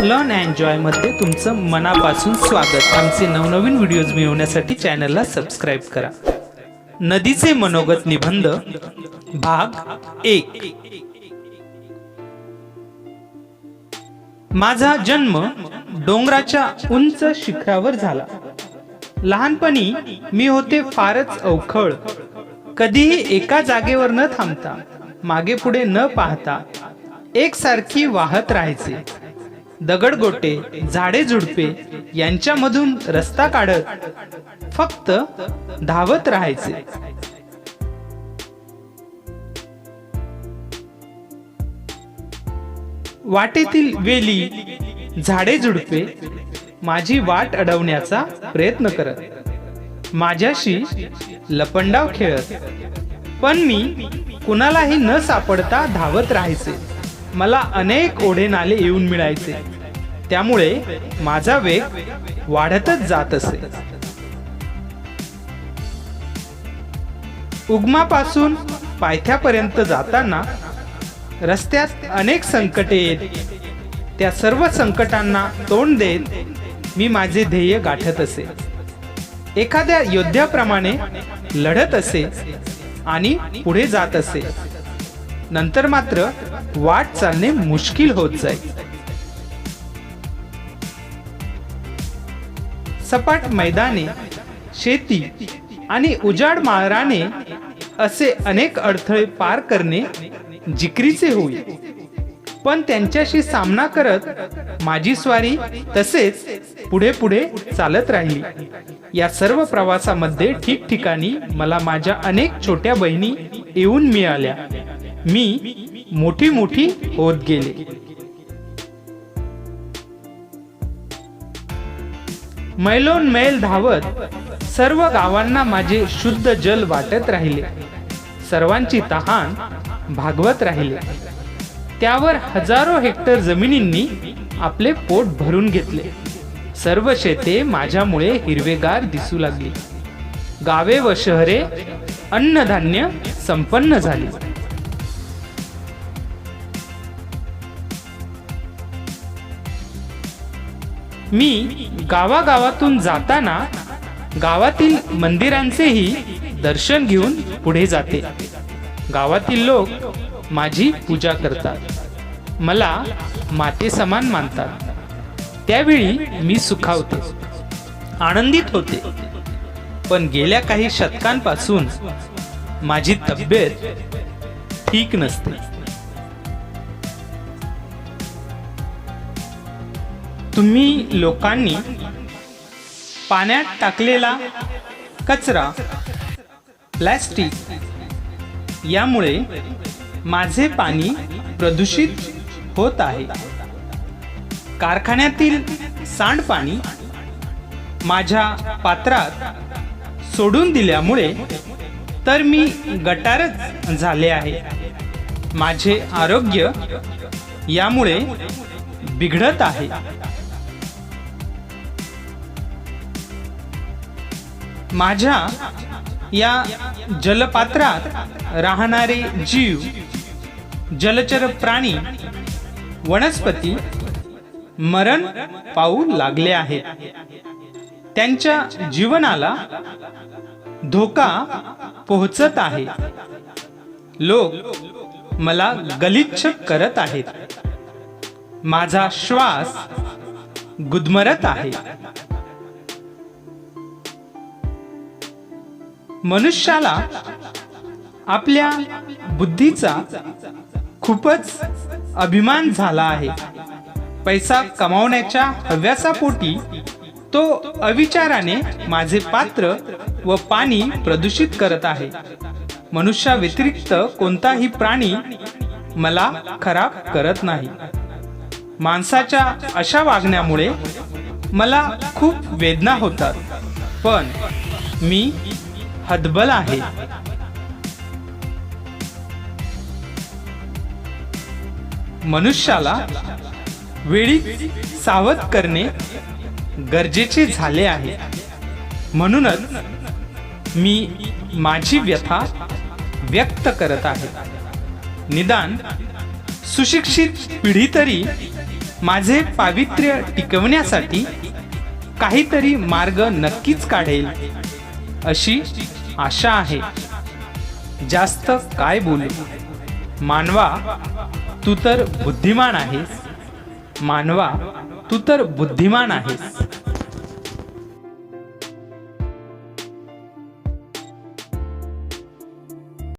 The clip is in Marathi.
लर्न अँड जॉयमध्ये तुमचं मनापासून स्वागत. आमचे नवनवीन व्हिडिओज मिळवण्यासाठी चॅनलला सबस्क्राईब करा. नदीचे मनोगत निबंध भाग एक. माझा जन्म डोंगराच्या उंच शिखरावर झाला. लहानपणी मी होते फारच अवखळ. कधीही एका जागेवर न थांबता मागे पुढे न पाहता एकसारखी वाहत राहायचे. दगडगोटे झाडे झुडपे यांच्यामधून रस्ता काढत फक्त धावत राहायचे. वाटेतील वेली झाडे झुडपे माझी वाट अडवण्याचा प्रयत्न करत. माझ्याशी लपंडाव खेळत. पण मी कुणालाही न सापडता धावत राहायचे. मला अनेक ओढे नाले येऊन मिळायचे. त्यामुळे माझा वेग वाढतच जात असे. उगमापासून पायथ्यापर्यंत जाताना रस्त्यात अनेक संकटे येत. त्या सर्व संकटांना तोंड देत मी माझे ध्येय गाठत असे. एखाद्या योद्ध्याप्रमाणे लढत असे आणि पुढे जात असे. नंतर मात्र वाट चालणे मुश्किल होत जाईल. सपाट मैदाने शेती आणि उजाड माळराने असे अनेक अडथळे पार करणे जिकरीचे होईल. पण त्यांच्याशी सामना करत माझी स्वारी तसेच पुढे पुढे चालत राहिली. या सर्व प्रवासामध्ये ठिकठिकाणी मला माझ्या अनेक छोट्या बहिणी येऊन मिळाल्या. मी मोठी मोठी होत गेले. मैलोन मैल धावत सर्व गावांना माझे शुद्ध जल वाटत राहिले. सर्वांची तहान भागवत राहिले. त्यावर हजारो हेक्टर जमिनींनी आपले पोट भरून घेतले. सर्व शेते माझ्यामुळे हिरवेगार दिसू लागली. गावे व शहरे अन्नधान्य संपन्न झाली. मी गावागावातून जाताना गावातील मंदिरांचेही दर्शन घेऊन पुढे जाते. गावातील लोक माझी पूजा करतात. मला माते समान मानतात. त्यावेळी मी सुखावते आनंदित होते. पण गेल्या काही शतकांपासून माझी तब्येत ठीक नसते. तुम्ही लोकांनी पाण्यात टाकलेला कचरा प्लॅस्टिक यामुळे माझे पाणी प्रदूषित होत आहे. कारखान्यातील सांडपाणी माझ्या पात्रात सोडून दिल्यामुळे तर मी गटारच झाले आहे. माझे आरोग्य यामुळे बिघडत आहे. माझ्या या जलपात्रात राहणारे जीव जलचर प्राणी वनस्पती मरण पाहू लागले आहेत. त्यांच्या जीवनाला धोका पोहोचत आहे. लोक मला गलिच्छ करत आहेत. माझा श्वास गुदमरत आहे. मनुष्याला आपल्या बुद्धीचा खूपच अभिमान झाला आहे. पैसा कमावण्याच्या हव्यासापोटी तो अविचाराने माझे पात्र व पाणी प्रदूषित करत आहे. मनुष्या व्यतिरिक्त कोणताही प्राणी मला खराब करत नाही. माणसाच्या अशा वागण्यामुळे मला खूप वेदना होतात. पण मी हतबल आहे. मनुष्याला वेळी सावध करणे गरजेचे झाले आहे. म्हणूनच मी माझी व्यथा व्यक्त करत आहे. निदान सुशिक्षित पिढी तरी माझे पावित्र्य टिकवण्यासाठी काहीतरी मार्ग नक्कीच काढेल अशी आशा आहे. जास्त काय बोलू? मानवा तू तर बुद्धिमान आहेस. मानवा तू तर बुद्धिमान आहेस.